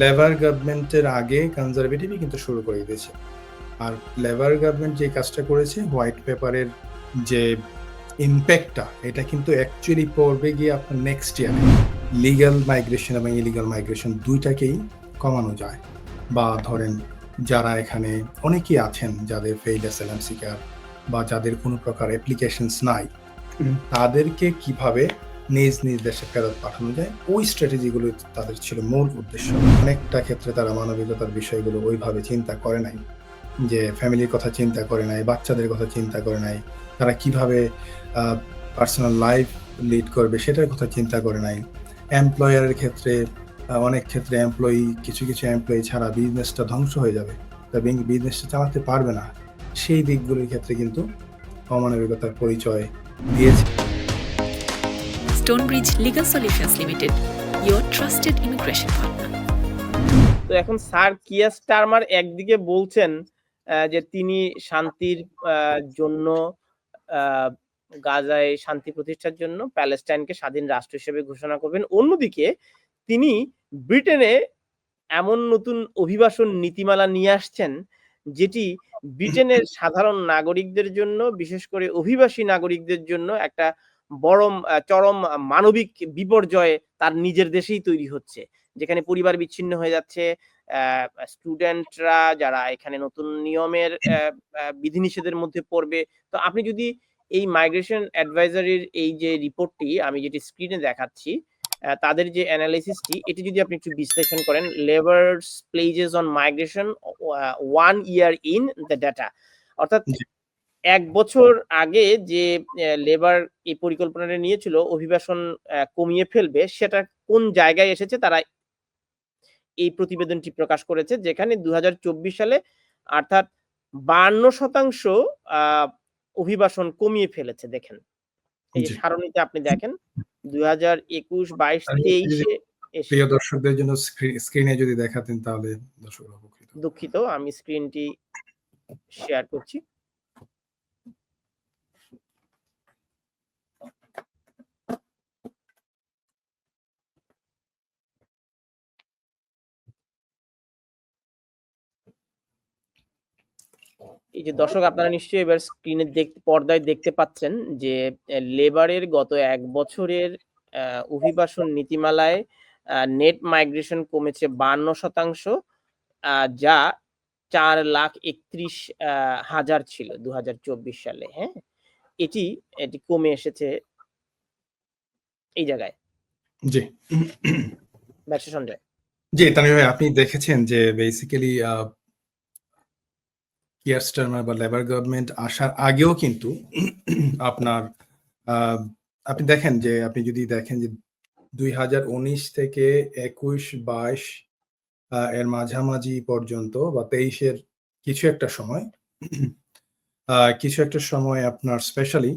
Labour গভর্নমেন্টের আগে কনজারভেটিভই কিন্তু শুরু করে দিয়েছে। আর লেবার গভর্নমেন্ট যে কাজটা করেছে হোয়াইট পেপারের যে ইম্প্যাক্টটা এটা কিন্তু অ্যাকচুয়ালি পড়বে গিয়ে আপনার নেক্সট ইয়ারে লিগ্যাল মাইগ্রেশন এবং ইলিগাল মাইগ্রেশন দুইটাকেই কমানো যায়। বা ধরেন যারা এখানে অনেকেই আছেন যাদের ফেইল অ্যাসাইলাম সিকার বা যাদের কোনো প্রকার অ্যাপ্লিকেশনস নাই তাদেরকে কীভাবে নিজ নিজ দেশে ফেরত পাঠানো যায়। ওই স্ট্র্যাটেজিগুলো তাদের ছিল মূল উদ্দেশ্য। অনেকটা ক্ষেত্রে তারা মানবিকতার বিষয়গুলো ওইভাবে চিন্তা করে নাই, যে ফ্যামিলির কথা চিন্তা করে নাই, বাচ্চাদের কথা চিন্তা করে নাই, তারা কীভাবে পার্সোনাল লাইফ লিড করবে সেটার কথা চিন্তা করে নাই। এমপ্লয়ারের ক্ষেত্রে অনেক ক্ষেত্রে এমপ্লয়ি কিছু কিছু এমপ্লয়ি ছাড়া বিজনেসটা ধ্বংস হয়ে যাবে। তা বিজনেসটা চালাতে পারবে না। সেই দিকগুলির ক্ষেত্রে কিন্তু অমানবিকতার পরিচয় দিয়েছে। Stonebridge Legal Solutions Limited, your trusted immigration partner. তো এখন স্যার কিয়া স্টারমার একদিকে বলছেন যে তিনি শান্তির জন্য গাজায় শান্তি প্রতিষ্ঠার জন্য প্যালেস্টাইনকে স্বাধীন রাষ্ট্র হিসেবে ঘোষণা করবেন অন্যদিকে তিনি ব্রিটেনে এমন নতুন অভিবাসন নীতিমালা নিয়ে আসছেন যেটি ব্রিটেনের সাধারণ নাগরিকদের জন্য বিশেষ করে অভিবাসী নাগরিকদের জন্য একটা আহ, চরম মানবিক বিপর্যয় তার নিজের দেশেই তৈরি হচ্ছে। যেখানে পরিবার বিচ্ছিন্ন হয়ে যাচ্ছে স্টুডেন্টরা যারা এখানে নতুন নিয়মের বিধিনিষেধের মধ্যে পড়বে। তো আপনি যদি এই মাইগ্রেশন অ্যাডভাইজারির এই যে রিপোর্টটি আমি যেটি স্ক্রিনে দেখাচ্ছি তাদের যে অ্যানালাইসিসটি এটি যদি আপনি একটু বিশ্লেষণ করেন Labour's pledges on migration one year in the data অর্থাৎ। এক বছর আগে যে লেবার এই পরিকল্পনাটা নিয়েছিল অভিবাসন কমিয়ে ফেলবে সেটা কোন জায়গায় এসেছে তারা এই প্রতিবেদনটি প্রকাশ করেছে যেখানে দুহাজার চব্বিশ সালে অর্থাৎ বান্ন শতাংশ অভিবাসন কমিয়ে ফেলেছে দেখেন। এই সারণীতে আপনি দেখেন দুই হাজার একুশ বাইশ তেইশে প্রিয় দর্শকদের জন্য স্ক্রিনে যদি দেখাতেন তাহলে উপকৃত দুঃখিত আমি স্ক্রিনটি শেয়ার করছি। এই যে দর্শক আপনারা নিশ্চয়ই এবার স্ক্রিনে দেখতে পর্দায় দেখতে পাচ্ছেন যে লেবারের গত এক বছরের অভিবাসন নীতিমালায় নেট মাইগ্রেশন কমেছে বান্ন শতাংশ যা চার লাখ একত্রিশ হাজার ছিল দু হাজার চব্বিশ সালে হ্যাঁ? এটি এটি কমে এসেছে এই জায়গায়। জি। ব্যবসা সঞ্জয় জি তানভীর ভাই আপনি দেখেছেন যে বেসিক্যালি কিয়ার স্টারমার বা লেবার গভর্নমেন্ট আসার আগেও কিন্তু আপনার আপনি দেখেন যে, আপনি যদি দেখেন যে দুই হাজার উনিশ থেকে একুশ, বাইশ এর মাঝামাঝি পর্যন্ত বা তেইশের কিছু একটা সময় কিছু একটা সময় আপনার স্পেশালি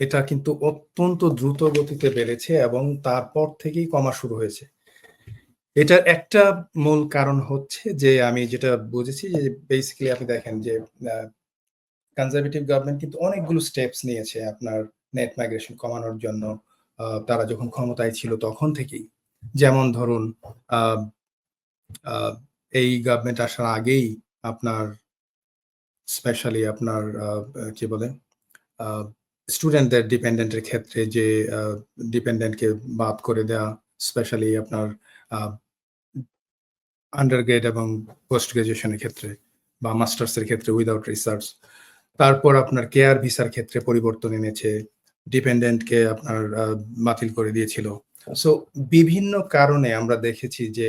এটা কিন্তু অত্যন্ত দ্রুত গতিতে বেড়েছে এবং তারপর থেকেই কমা শুরু হয়েছে। এটার একটা মূল কারণ হচ্ছে যে আমি যেটা বুঝেছি যে বেসিক্যালি আপনি দেখেন যে কনজারভেটিভ গভর্নমেন্ট কিন্তু অনেকগুলো স্টেপস নিয়েছে আপনার নেট মাইগ্রেশন কমানোর জন্য। তারা যখন ক্ষমতায় ছিল তখন থেকেই। যেমন ধরুন এই গভর্নমেন্ট আসার আগেই আপনার স্পেশালি আপনার কি বলে স্টুডেন্টদের ডিপেন্ডেন্টের ক্ষেত্রে যে ডিপেন্ডেন্টকে বাদ করে দেওয়া স্পেশালি আপনার আন্ডারগ্রেড এবং পোস্ট গ্রাজুয়েশনের ক্ষেত্রে বা মাস্টার্সের ক্ষেত্রে উইদাউট রিসার্চ তারপর আপনার কেয়ার ভিসার ক্ষেত্রে পরিবর্তন এনেছে ডিপেন্ডেন্টকে আপনার বাতিল করে দিয়েছিল। সো বিভিন্ন কারণে আমরা দেখেছি যে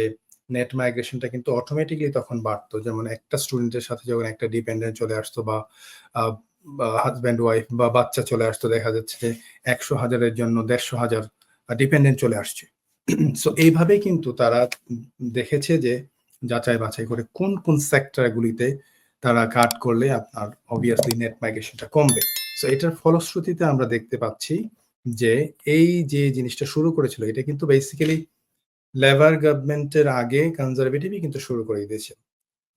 নেট মাইগ্রেশনটা কিন্তু অটোমেটিকলি তখন বাড়তো। যেমন একটা স্টুডেন্টের সাথে যখন একটা ডিপেন্ডেন্ট চলে আসতো বা হাজব্যান্ড ওয়াইফ বা বাচ্চা চলে আসতো, দেখা যাচ্ছে যে একশো হাজারের জন্য দেড়শো হাজার ডিপেন্ডেন্ট চলে আসছে। সো এইভাবে কিন্তু তারা দেখেছে যে যাচাই বাছাই করে কোন কোন সেক্টরগুলিতে তারা কাট করলে আপনার অবভিয়াসলি নেট মাইগ্রেশনটা কমবে। সো এটার ফলশ্রুতিতে আমরা দেখতে পাচ্ছি যে এই যে জিনিসটা শুরু করেছিল, এটা কিন্তু বেসিক্যালি লেবার গভর্নমেন্টের আগে কনজারভেটিভই কিন্তু শুরু করে দিয়েছে।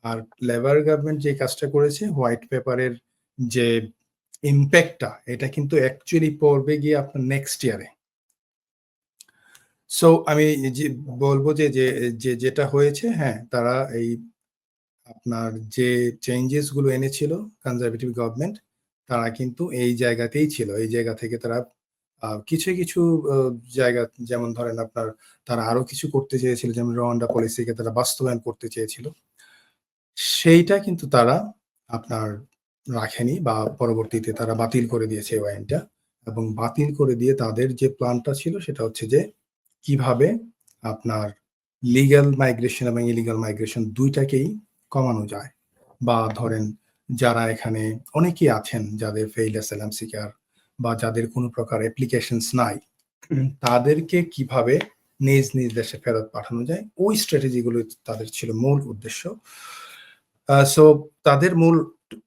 আর লেবার গভর্নমেন্ট যে কাজটা করেছে হোয়াইট পেপারের যে ইম্প্যাক্টটা এটা কিন্তু অ্যাকচুয়ালি পড়বে গিয়ে আপনার নেক্সট ইয়ারে সো আমি যে বলব যে, যে, যেটা হয়েছে হ্যাঁ, তারা এই আপনার যে চেঞ্জেসগুলো এনেছিল কনজারভেটিভ গভর্নমেন্ট তারা কিন্তু এই জায়গাতেই ছিল। এই জায়গা থেকে তারা কিছু, কিছু জায়গা যেমন ধরেন আপনার তারা আরও কিছু করতে চেয়েছিল যেমন রোয়ান্ডা পলিসিকে তারা বাস্তবায়ন করতে চেয়েছিল। সেইটা কিন্তু তারা আপনার রাখেনি বা পরবর্তীতে তারা বাতিল করে দিয়েছে এই এবং বাতিল করে দিয়ে তাদের যে প্ল্যানটা ছিল সেটা হচ্ছে যে কীভাবে আপনার লিগ্যাল মাইগ্রেশন এবং ইলিগাল মাইগ্রেশন দুইটাকেই কমানো যায়। বা ধরেন যারা এখানে অনেকেই আছেন যাদের ফেইল্ড অ্যাসাইলাম সিকার বা যাদের কোনো প্রকার অ্যাপ্লিকেশনস নাই, তাদেরকে কীভাবে নিজ, নিজ দেশে ফেরত পাঠানো যায় ওই স্ট্র্যাটেজিগুলো তাদের ছিল মূল উদ্দেশ্য। সো তাদের মূল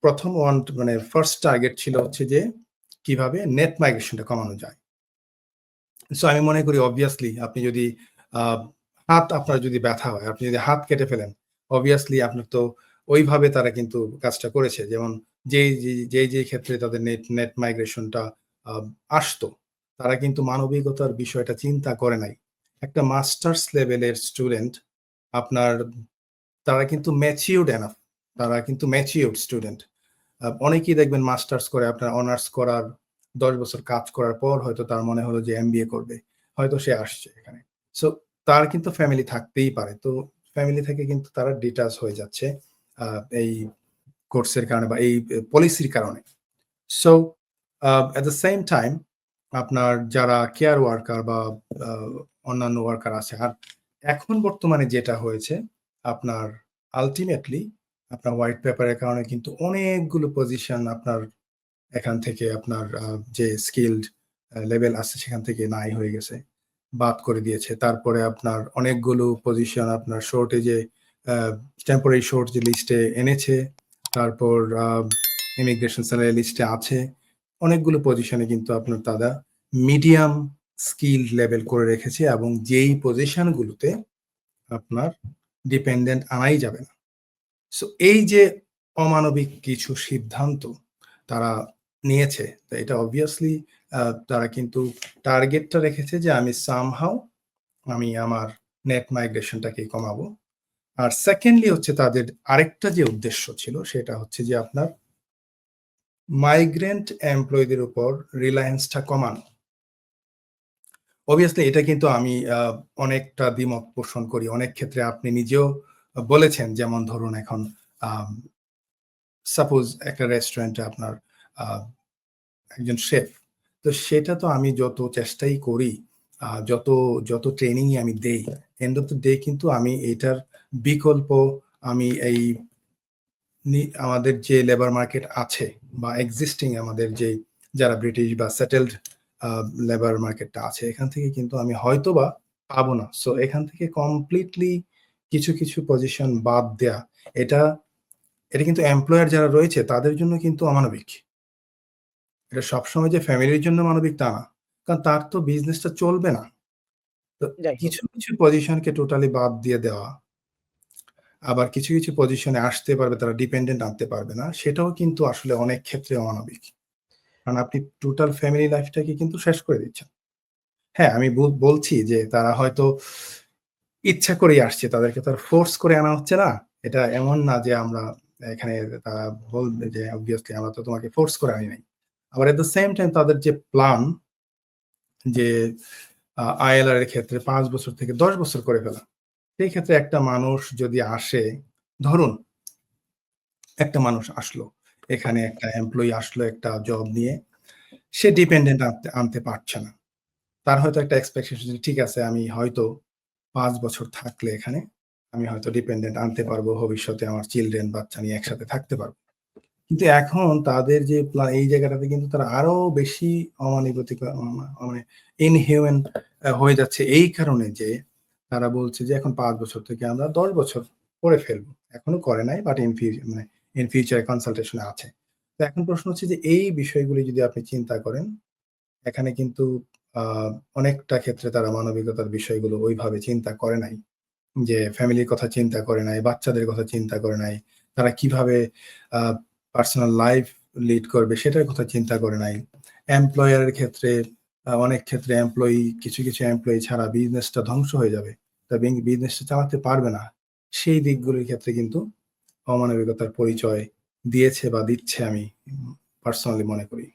প্রথম ওয়ান মানে ফার্স্ট টার্গেট ছিল হচ্ছে যে কীভাবে নেট মাইগ্রেশনটা কমানো যায়। সো আমি মনে করি অবভিয়াসলি আপনি যদি হাত আপনার যদি ব্যথা হয়, আপনি যদি হাত কেটে ফেলেন, অবভিয়াসলি আপনার তো ওইভাবে তারা কিন্তু কাজটা করেছে। যেমন যে যেই, যে ক্ষেত্রে তাদের নেট, নেট মাইগ্রেশনটা আসতো, তারা কিন্তু মানবিকতার বিষয়টা চিন্তা করে নাই। একটা মাস্টার্স লেভেলের স্টুডেন্ট আপনার তারা কিন্তু ম্যাচিউরড এনাফ। তারা কিন্তু ম্যাচিউরড স্টুডেন্ট। অনেকেই দেখবেন মাস্টার্স করে আপনার অনার্স করার ১০ বছর কাজ করার পর হয়তো তার মনে হলো যে এমবিএ করবে। হয়তো সে আসছে এখানে। সো তার কিন্তু ফ্যামিলি থাকতেই পারে। তো ফ্যামিলি থেকে কিন্তু তারা ডিটাচ হয়ে যাচ্ছে এই কোর্সের কারণে বা এই পলিসির কারণে। So at the same time আপনার যারা কেয়ার ওয়ার্কার বা অন্যান্য ওয়ার্কার আছে। আর এখন বর্তমানে যেটা হয়েছে, আপনার আলটিমেটলি আপনার হোয়াইট পেপারের কারণে কিন্তু অনেকগুলো পজিশন আপনার এখান থেকে আপনার যে স্কিলড লেভেল আছে সেখান থেকে নাই হয়ে গেছে। বাদ করে দিয়েছে। তারপরে আপনার অনেকগুলো পজিশন আপনার শর্টেজে টেম্পোরারি যে লিস্টে এনেছে। তারপর ইমিগ্রেশন স্যালারি লিস্টে আছে। অনেকগুলো পজিশনে কিন্তু আপনার দাদা মিডিয়াম স্কিল লেভেল করে রেখেছে এবং যেই পজিশনগুলোতে আপনার ডিপেন্ডেন্ট আনাই যাবে না। সো এই যে অমানবিক কিছু সিদ্ধান্ত, তারা নিয়েছে, তো এটা অবভিয়াসলি তারা কিন্তু টার্গেটটা রেখেছে যে আমি সামহাউ আমি আমার নেট মাইগ্রেশনটাকে কমাবো। আর সেকেন্ডলি হচ্ছে তাদের আরেকটা যে উদ্দেশ্য ছিল সেটা হচ্ছে যে আপনার মাইগ্রেন্ট এমপ্লয়ীদের উপর রিলায়েন্সটা কমানো। অবভিয়াসলি এটা কিন্তু আমি অনেকটা দ্বিমত পোষণ করি। অনেক ক্ষেত্রে আপনি নিজেও বলেছেন যেমন ধরুন এখন সাপোজ একটা রেস্টুরেন্টে আপনার একজন শেফ। তো সেটা তো আমি যত চেষ্টাই করি, যত, যত ট্রেনিংই আমি দেই, এন্ড অফ দ্য ডে কিন্তু আমি এটার বিকল্প আমি এই আমাদের যে লেবার মার্কেট আছে বা এক্সিস্টিং আমাদের যে যারা ব্রিটিশ বা সেটেলড লেবার মার্কেটটা আছে এখান থেকে কিন্তু আমি হয়তো বা পাবো না। সো এখান থেকে কমপ্লিটলি কিছু, কিছু পজিশন বাদ দেয়া এটা, এটা কিন্তু এমপ্লয়ার যারা রয়েছে তাদের জন্য কিন্তু অমানবিক। এটা সবসময় যে ফ্যামিলির জন্য মানবিক তা না। কারণ তার তো বিজনেসটা চলবে না। তো কিছু, কিছু পজিশনকে টোটালি বাদ দিয়ে দেওয়া। আবার কিছু, কিছু পজিশনে আসতে পারবে তারা ডিপেন্ডেন্ট আনতে পারবে না। সেটাও কিন্তু আসলে অনেক ক্ষেত্রে অমানবিক। কারণ আপনি টোটাল ফ্যামিলি লাইফটাকে কিন্তু শেষ করে দিচ্ছেন। হ্যাঁ, আমি বল বলছি যে তারা হয়তো ইচ্ছা করেই আসছে। তাদেরকে তো আর ফোর্স করে আনা হচ্ছে না। এটা এমন না যে আমরা এখানে তারা বলবে যে অবভিয়াসলি আমরা তো তোমাকে ফোর্স করে আনি নাই। আবার এট দ্য সেম টাইম তাদের যে প্ল্যান যে আইএলআর এর ক্ষেত্রে পাঁচ বছর থেকে ১০ বছর করে ফেলা। সেই ক্ষেত্রে একটা মানুষ যদি আসে, ধরুন একটা মানুষ আসলো। এখানে একটা এমপ্লয়ি আসলো একটা জব নিয়ে। সে ডিপেন্ডেন্ট আনতে আনতে পারছে না। তার হয়তো একটা এক্সপেকটেশন ঠিক আছে আমি হয়তো পাঁচ বছর থাকলে এখানে আমি হয়তো ডিপেন্ডেন্ট আনতে পারব। ভবিষ্যতে আমার চিলড্রেন বাচ্চা নিয়ে একসাথে থাকতে পারব। কিন্তু এখন তাদের যে এই জায়গাটাতে কিন্তু তারা আরও বেশি অমানবিকতা মানে ইনহিউম্যান হয়ে যাচ্ছে এই কারণে যে তারা বলছে যে এখন পাঁচ বছর থেকে আমরা ১০ বছর করে ফেলব। এখনও করে নাই বাট ইন ফিউ মানে ইন ফিউচার কনসালটেশন আছে। তো এখন প্রশ্ন হচ্ছে যে এই বিষয়গুলি যদি আপনি চিন্তা করেন, এখানে কিন্তু অনেকটা ক্ষেত্রে তারা মানবিকতার বিষয়গুলো ওইভাবে চিন্তা করে নাই। যে ফ্যামিলির কথা চিন্তা করে নাই, বাচ্চাদের কথা চিন্তা করে নাই। তারা কীভাবে পার্সোনাল লাইফ লিড করবে সেটার কথা চিন্তা করে নাই। এমপ্লয়ারের ক্ষেত্রে অনেক ক্ষেত্রে এমপ্লয়ি কিছু, কিছু এমপ্লয়ি ছাড়া বিজনেসটা ধ্বংস হয়ে যাবে। তা বিজনেসটা চালাতে পারবে না। সেই দিকগুলির ক্ষেত্রে কিন্তু অমানবিকতার পরিচয় দিয়েছে বা দিচ্ছে আমি পার্সোনালি মনে করি।